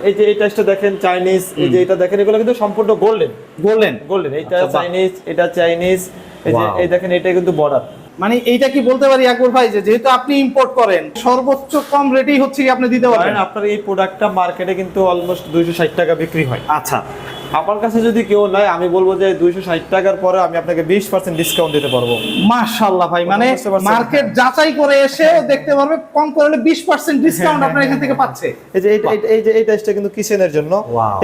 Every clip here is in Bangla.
এই যে এই টাইসটা দেখেন চাইনিজ এই যে এটা দেখেন এগুলো কিন্তু সম্পূর্ণ গোল্ডেন গোল্ডেন গোল্ডেন এটা আচ্ছা, চাইনিজ এটা চাইনিজ এই যে এই দেখেন এটা কিন্তু বর্ডার মানে এইটা কি বলতে পারি আকবর ভাই যে যেহেতু আপনি ইম্পোর্ট করেন সর্বোচ্চ কম রেটেই হচ্ছে কি আপনি দিতে পারেন আপনার এই প্রোডাক্টটা মার্কেটে কিন্তু অলমোস্ট দুইশো ষাট টাকা বিক্রি হয়। আচ্ছা। আমার কাছে যদি কেউ নেয় আমি বলব যে দুইশো ষাট টাকার পরে আমি আপনাকে বিশ পার্সেন্ট ডিসকাউন্ট দিতে পারব। মাশাআল্লাহ ভাই মানে মার্কেট যাচাই করে এসেও দেখতে পারবে কম করলে বিশ পার্সেন্ট ডিসকাউন্ট আপনার এখান থেকে পাচ্ছে। এই যে এই- যে এই টাইসটা কিন্তু কিচেনের জন্য।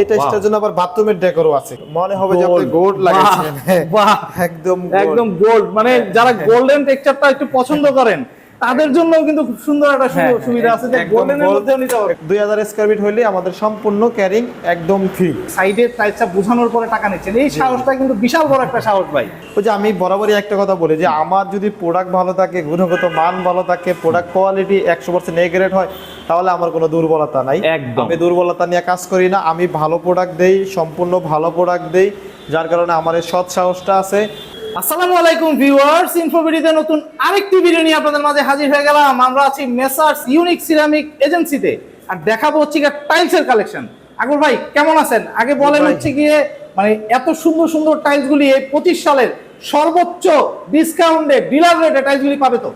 এই টাইসটার জন্য আবার বাথরুমের ডেকোরও আছে। মনে হবে যে আপনি গোল্ড লাগাইছেন বাহ একদম একদম গোল্ড মানে যারা গোল্ডেন টেক্সচারটা একটু পছন্দ করেন তাদের জন্য কিন্তু খুব সুন্দর একটা হ্যাঁ, সুবিধা আছে যে গোল্ডেনের। মধ্যেও নিতে পারবে। দুই হাজার স্কোয়ার ফিট হইলে আমাদের সম্পূর্ণ ক্যারিং একদম ফ্রি সাইডের টাইলসটা বোঝানোর পরে টাকা নিচ্ছেন। এই সাহসটা কিন্তু বিশাল বড় একটা সাহস ভাই। ওই যে আমি বরাবরই একটা কথা বলি যে আমার যদি প্রোডাক্ট ভালো থাকে গুণগত মান ভালো থাকে প্রোডাক্ট কোয়ালিটি একশো পার্সেন্ট এ গ্রেড হয় তাহলে আমার কোনো দুর্বলতা নাই। একদম। আমি দুর্বলতা নিয়ে কাজ করি না আমি ভালো প্রোডাক্ট দেই সম্পূর্ণ ভালো প্রোডাক্ট দেই যার কারণে আমার এই সৎ সাহসটা আছে। আসসালামু আলাইকুম ভিউয়ার্স ইনফোভিডিতে নতুন আরেকটি ভিডিও নিয়ে আপনাদের মাঝে হাজির হয়ে গেলাম। আমরা আছি মেসার্স ইউনিক সিরামিক এজেন্সিতে আর দেখাবো হচ্ছে গিয়ে টাইলসের কালেকশন আকবর ভাই কেমন আছেন? আগে বলেন হচ্ছে গিয়ে মানে এত সুন্দর সুন্দর টাইলস গুলি এই পঁচিশ সালের সর্বোচ্চ ডিসকাউন্টে ডিলার রেটে টাইলস গুলি পাবে তো?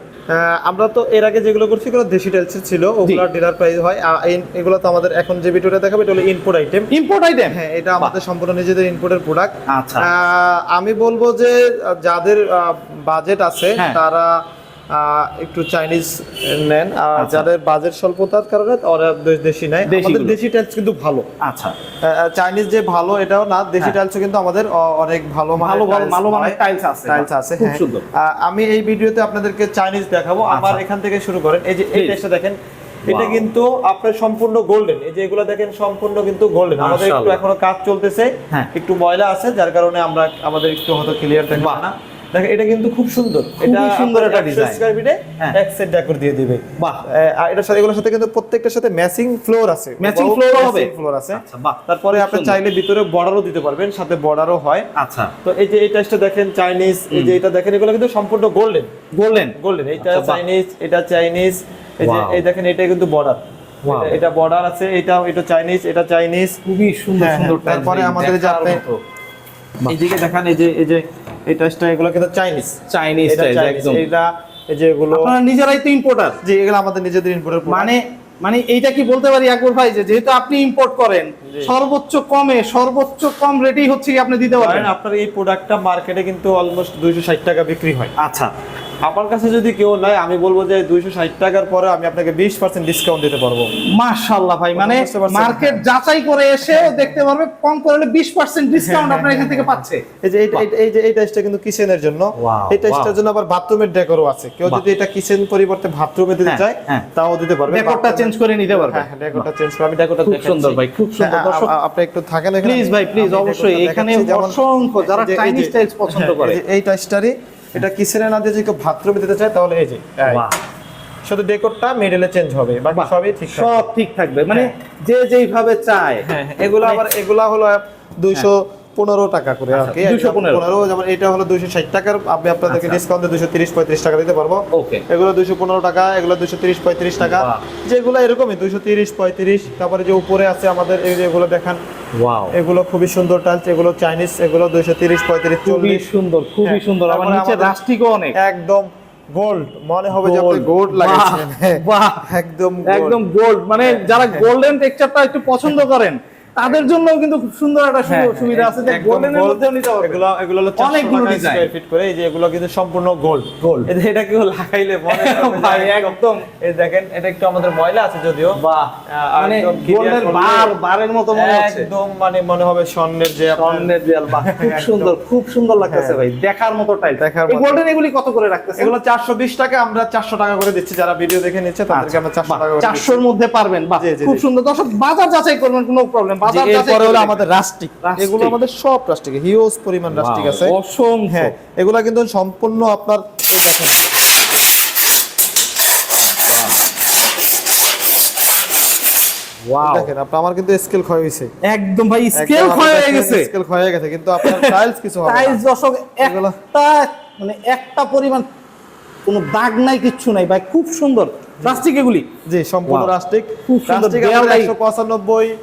আমরা তো এর আগে যেগুলো করছি এগুলো দেশি টাইলস ছিল ওগুলো ডিলার প্রাইস হয়। আর এগুলো তো আমাদের এখন যে ভিডিওটা দেখাবে এটা হলো ইনপুট আইটেম ইনপুট আইটেম হ্যাঁ এটা আমাদের সম্পূর্ণ নিজেদের ইনপুটের প্রোডাক্ট আচ্ছা। আমি বলব যে যাদের বাজেট আছে হ্যাঁ। তারা একটু চাইনিজ নেন। আর আচ্ছা। যাদের বাজেট স্বল্পতার কারণে ওরা দেশি নেয়। আমাদের দেশি টাইলস কিন্তু ভালো। আচ্ছা। চাইনিজ যে ভালো এটাও না। দেশি হ্যাঁ। টাইলসও কিন্তু আমাদের অনেক ভালো ভালো ভালো ভালো মানের টাইলস আছে। টাইলস আছে খুব হ্যাঁ। সুন্দর। আমি এই ভিডিওতে আপনাদেরকে চাইনিজ দেখাবো। আমার আচ্ছা। এখান থেকে শুরু করেন। এই যে এই টাইলসটা দেখেন এটা কিন্তু আপনার সম্পূর্ণ গোল্ডেন এই যে এগুলো দেখেন সম্পূর্ণ কিন্তু গোল্ডেন আমাদের একটু এখনও কাজ চলতেছে। হ্যাঁ। একটু ময়লা আছে যার কারণে আমরা আমাদের একটু হয়তো ক্লিয়ার থাকবে না। দেখেন এটা কিন্তু খুব সুন্দর। খুবই সুন্দর একটা। স্কয়ার ফিটে হ্যাঁ। এক সেট ডেকোর দিয়ে দিবে। বাহ। এটার সাথে এগুলোর সাথে কিন্তু প্রত্যেকটার সাথে ম্যাচিং ফ্লোর আছে। Floor ও হবে? ফ্লোর আছে। আচ্ছা বাহ তারপরে আপনি চাইলে ভিতরে বর্ডারও দিতে পারবেন সাথে বর্ডারও হয়। আচ্ছা। তো এই যে এই টাইসটা দেখেন চাইনিজ এই যে এটা দেখেন এগুলো কিন্তু সম্পূর্ণ গোল্ডেন গোল্ডেন গোল্ডেন এটা চাইনিজ এটা চাইনিজ এই যে এই দেখেন এটা কিন্তু বর্ডার এটা বর্ডার আছে এটা এটা চাইনিজ এটা চাইনিজ খুবই সুন্দর হ্যাঁ, সুন্দর হ্যাঁ, তারপরে আমাদের যে আপনি- এইদিকে দেখেন এই যে এই যে এই টাইসটা এগুলো কিন্তু চাইনিজ চাইনিজ স্টাইল একদম। এটা এই যে এগুলো আপনারা নিজেরাই তো ইম্পোর্টার যে এগুলো আমাদের নিজেদের ইম্পোর্টার মানে মানে এইটা কি বলতে পারি একবার ভাই যে যেহেতু আপনি ইম্পোর্ট করেন সর্বোচ্চ কমে সর্বোচ্চ কম রেটেই হচ্ছে কি আপনি দিতে পারেন আপনার এই প্রোডাক্টটা মার্কেটে কিন্তু অলমোস্ট দুইশো ষাট টাকা বিক্রি হয়। আচ্ছা। আমার কাছে যদি কেউ নেয় আমি বলব যে দুইশো ষাট টাকার পরে আমি আপনাকে বিশ পার্সেন্ট ডিসকাউন্ট দিতে পারব। মাশাআল্লাহ ভাই মানে মার্কেট যাচাই করে এসেও দেখতে পারবে কম করলে বিশ পার্সেন্ট ডিসকাউন্ট আপনার এখান থেকে পাচ্ছে। এই যে এই- যে এই টাইসটা কিন্তু কিচেনের জন্য। এই টাইসটার জন্য আবার বাথরুমের ডেকোরও আছে। কেউ যদি এটা কিচেন পরিবর্তে বাথরুমে দিতে হ্যাঁ, চায় হ্যাঁ। তাও দিতে পারবে। ডেকোরটা চেঞ্জ করে নিতে পারবে। হ্যাঁ হ্যাঁ ডেকোরটা চেঞ্জ করে। আমি ডেকোরটা খুব সুন্দর ভাই, খুব সুন্দর। দর্শক- আপনি একটু থাকেন এখানে। প্লিজ ভাই প্লিজ অবশ্যই। এখানে অসংখ্য যারা চাইনিজ টাইলস পছন্দ হ্যাঁ, করে। এই টাইসটারই এটা কিচেনে না দিয়ে যদি কেউ বাথরুমে দিতে চায় তাহলে এই যে। শুধু ডেকোরটা মিডলে চেঞ্জ হবে বাকি সবই ঠিক সব ঠিক থাকবে। মানে যে যেইভাবে চায়। হ্যাঁ হ্যাঁ, এগুলো আবার এগুলা হলো দুইশো পনেরো টাকা করে আচ্ছা, 215 পনেরো যেমন এটা হলো দুইশো ষাট টাকার আমি আপনাদেরকে আচ্ছা। ডিসকাউন্ট দুইশো তিরিশ পঁয়ত্রিশ টাকা দিতে পারব। এগুলো দুইশো পনেরো টাকা এগুলো দুইশো তিরিশ পঁয়ত্রিশ টাকা। যেগুলো এরকমই দুইশো তিরিশ পঁয়ত্রিশ তারপরে যে উপরে আছে আমাদের এগুলো দেখান এগুলো খুবই সুন্দর টাইলস এগুলো চাইনিজ এগুলো দুইশো তিরিশ পঁয়ত্রিশ চল্লিশ। সুন্দর খুবই হ্যাঁ, সুন্দর আবার তারপরে নিচে রাস্টিকও অনেক। একদম গোল্ড মনে হবে যে আপনি গোল্ড লাগাইছেন। একদম একদম গোল্ড মানে যারা গোল্ডেন টেক্সচারটা একটু পছন্দ করেন তাদের জন্য কিন্তু খুব সুন্দর একটা হ্যাঁ, সুবিধা আছে যে গোল্ডেনের। মধ্যেও নিতে পারবে। এগুলো এগুলো হলো অনেকগুলো 400 স্কয়ার ফিট করে এই যে এগুলো কিন্তু সম্পূর্ণ গোল্ড Gold। এটা কেউ লাগাইলে মনে ভাই একদম। এই দেখেন এটা একটু আমাদের ময়লা আছে যদিও। বাহ। মানে গোল্ডের বার বারের মতো মনে হচ্ছে। একদম মানে মনে হবে স্বর্ণের যে স্বর্ণের দেয়াল বাহ খুব সুন্দর খুব সুন্দর লাগতেছে হ্যাঁ। ভাই। দেখার মতো টাইপ দেখার এই মতো। গোল্ডেন এগুলি কত করে রাখতেছে এগুলো চারশো বিশ টাকা আমরা চারশো টাকা করে দিচ্ছি। যারা ভিডিও দেখে নিচ্ছে তাদেরকে আমরা চারশো টাকা করে দিচ্ছি। চারশোর মধ্যে পারবেন। বাহ। খুব সুন্দর। দর্শক বাজার যাচাই করবেন কোনো প্রবলেম এরপরে হলো আমাদের রাস্টিক রাস্টিক। এগুলো আমাদের সব রাস্টিক হিউজ পরিমাণ রাস্টিক আছে। অসংখ্য। হ্যাঁ এগুলা কিন্তু সম্পূর্ণ আপনার দেখেন। আপনার আমার কিন্তু স্কেল ক্ষয় হয়েছে। একদম ভাই স্কেল ক্ষয় হয়ে গেছে। স্কেল ক্ষয় হয়ে গেছে কিন্তু আপনার টাইলস কিছু হবে টাইলস দর্শক একটা মানে একটা পরিমাণ কোনো দাগ নাই কিচ্ছু নাই। ভাই খুব সুন্দর। প্লাস্টিক এগুলি? জি সম্পূর্ণ রাস্টিক দেয়াল আমরা লাইট। একশো পঁচানব্বই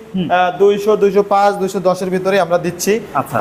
দুইশো দুইশো পাঁচ দুইশো দশের ভিতরে আমরা দিচ্ছি। আচ্ছা।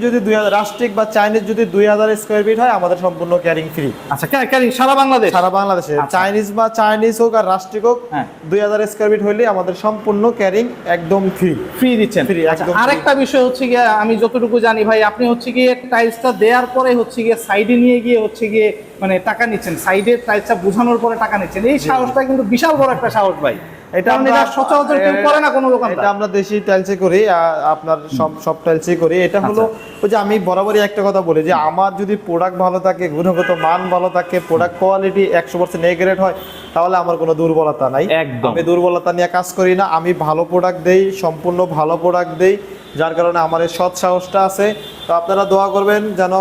যদি দুই হাজার বা চাইনিজ যদি দুই হাজার স্কোয়ার ফিট হয় আমাদের সম্পূর্ণ ক্যারিং ফ্রি আচ্ছা ক্যা- ক্যারি সারা বাংলাদেশ? সারা বাংলাদেশে। আচ্ছা। চাইনিজ বা চাইনিজ হোক আর রাষ্ট্রিক হোক হ্যাঁ। দুই হাজার স্কোয়ার ফিট হইলে আমাদের সম্পূর্ণ ক্যারিং একদম ফ্রি ফ্রি দিচ্ছেন। Free, আচ্ছা, একদম। আরেকটা বিষয় হচ্ছে গিয়ে আমি যতটুকু জানি ভাই আপনি হচ্ছে গিয়ে টাইলসটা দেওয়ার পরে হচ্ছে গিয়ে সাইডে নিয়ে গিয়ে হচ্ছে গিয়ে মানে টাকা নিচ্ছেন। সাইডে টাইলসটা বোঝানোর পরে টাকা নিচ্ছেন। এই সাহসটা কিন্তু বিশাল বড় একটা সাহস ভাই। এটা আমরা- সচরাচর কেউ করে না কোনো এটা আমরা দেশি টাইলসে করি আপনার সব সব টাইলসে করি। এটা হলো আচ্ছা। ওই যে আমি বরাবরই একটা কথা বলি যে আমার যদি প্রোডাক্ট ভালো থাকে গুণগত মান ভালো থাকে প্রোডাক্ট কোয়ালিটি একশো পার্সেন্ট হয় তাহলে আমার কোনো দুর্বলতা নাই। একদম। আমি দুর্বলতা নিয়ে কাজ করি না। আমি ভালো প্রোডাক্ট দেই সম্পূর্ণ ভালো প্রোডাক্ট দেই যার কারণে আমার এই সৎ সাহসটা আছে। তো আপনারা দোয়া করবেন যেন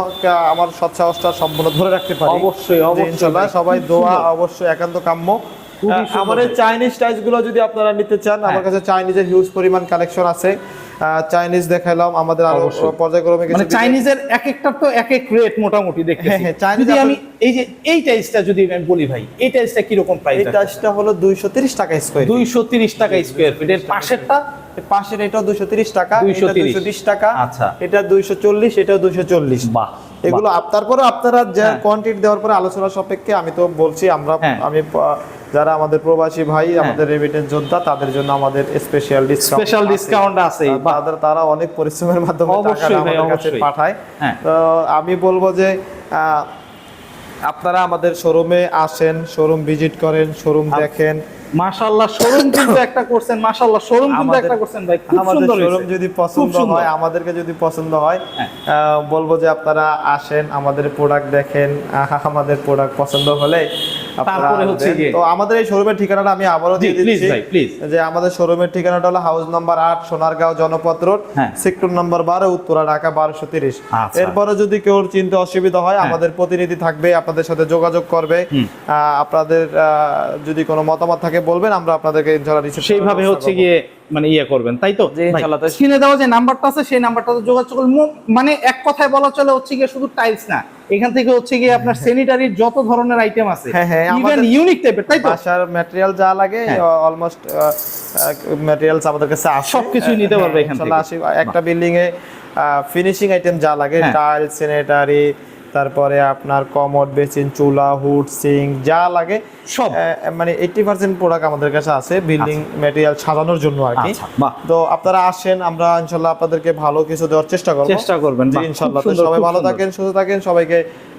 আমার সৎ সাহসটা সম্পূর্ণ ধরে রাখতে পারি। অবশ্যই, অবশ্যই সবাই দোয়া অবশ্যই একান্ত কাম্য। আমার ভাই। চাইনিজ টাইলসগুলো যদি আপনারা নিতে চান আমার হ্যাঁ। কাছে চাইনিজের হিউজ পরিমাণ কালেকশন আছে। চাইনিজ দেখাইলাম আমাদের আরও পর্যায়ক্রমে কিছু মানে চাইনিজের এক একটার তো এক এক রেট মোটামুটি দেখতেছি। হ্যাঁ, হ্যাঁ, যদি আমি এই যে এই টাইলসটা যদি আমি বলি ভাই এই টাইলসটা কীরকম প্রাইস এই টাইলসটা হলো দুইশো তিরিশ টাকা স্কোয়ার দুইশো তিরিশ টাকা স্কোয়ার ফিট এর পাশেরটা? পাশের এটা দুইশো তিরিশ টাকা 230 দুইশো তিরিশ। টাকা আচ্ছা। এটা দুইশো চল্লিশ এটা দুইশো চল্লিশ। বাহ এগুলো তারপরে আপনারা যে হ্যাঁ। কোয়ান্টিটি দেওয়ার পরে আলোচনা সাপেক্ষে আমি তো বলছি আমরা হ্যাঁ। আমি যারা আমাদের প্রবাসী ভাই আমাদের রেমিটেন্স যোদ্ধা তাদের জন্য আমাদের স্পেশাল ডিসকাউন্ট স্পেশাল ডিসকাউন্ট আছে তাদের তারা অনেক পরিশ্রমের মাধ্যমে ভাই, আমাদের কাছে পাঠায়। হ্যাঁ। তো আমি বলব যে আপনারা আমাদের শোরুমে আসেন শোরুম ভিজিট করেন শোরুম দেখেন। মাশাআল্লাহ শোরুম কিন্তু একটা করছেন মাশাআল্লাহ শোরুম কিন্তু একটা করছেন ভাই খুব আমাদের সুন্দর শোরুম যদি পছন্দ হয় আমাদেরকে যদি পছন্দ হয় হ্যাঁ। বলব যে আপনারা আসেন আমাদের প্রোডাক্ট দেখেন আমাদের প্রোডাক্ট পছন্দ হলে তারপরে হচ্ছে তো আমাদের এই শোরুমের ঠিকানাটা আমি আবারও দিয়ে দিচ্ছি। ভাই, যে আমাদের শোরুমের ঠিকানাটা হলো হাউস নাম্বার আট সোনারগাঁও জনপথ রোড হ্যাঁ। সেক্টর নাম্বার বারো উত্তরা ঢাকা বারোশো তিরিশ। আচ্ছা। এরপরে যদি কেউ চিনতে অসুবিধা হয় হ্যাঁ। আমাদের প্রতিনিধি থাকবে আপনাদের সাথে যোগাযোগ করবে। আহ, আপনাদের আহ, যদি কোনো মতামত থাকে বলবেন আমরা আপনাদেরকে সেইভাবে হচ্ছে গিয়ে মানে ইয়ে করবেন তাই তো? স্ক্রিনে দেওয়া যে নাম্বারটা আছে সেই নাম্বারটাতে যোগাযোগ মানে এক কথায় বলা চলে হচ্ছে গিয়ে শুধু টাইলস না। এখান থেকে হচ্ছে গিয়ে আপনার স্যানিটারির যত ধরনের আইটেম আছে হ্যাঁ, হ্যাঁ, ইভেন ইউনিক টাইপের তাই তো? বাসার ম্যাটেরিয়াল যা লাগে হ্যাঁ। অলমোস্ট ম্যাটেরিয়ালস আমাদের কাছে আছে। সবকিছুই নিতে পারবে হ্যাঁ, এখান ইনশাআল্লাহ থেকে। একটা বিল্ডিং এ ফিনিশিং আইটেম যা লাগে হ্যাঁ। টাইলস স্যানিটারি তারপরে আপনার কমোড বেসিন চুলা হুড সিং যা লাগে সব। মানে এইটি পার্সেন্ট প্রোডাক্ট আমাদের কাছে আছে বিল্ডিং ম্যাটেরিয়াল সাজানোর জন্য আর কি। আচ্ছা, তো আপনারা আসেন আমরা ইনশাল্লাহ আপনাদেরকে ভালো কিছু দেওয়ার চেষ্টা করব। চেষ্টা করবেন, ইনশাল্লাহ। সবাই ভালো থাকেন সুস্থ থাকেন সবাইকে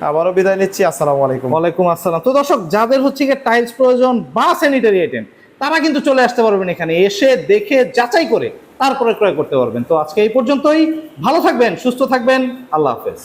আবারও বিদায় নিচ্ছি আসসালামু আলাইকুম। ওয়ালাইকুম আসসালাম। তো দর্শক যাদের হচ্ছে গিয়ে টাইলস প্রয়োজন বা স্যানিটারি আইটেম তারা কিন্তু চলে আসতে পারবেন এখানে এসে দেখে যাচাই করে তারপরে ক্রয় করতে পারবেন। তো আজকে এই পর্যন্তই। ভালো থাকবেন সুস্থ থাকবেন। আল্লাহ হাফেজ।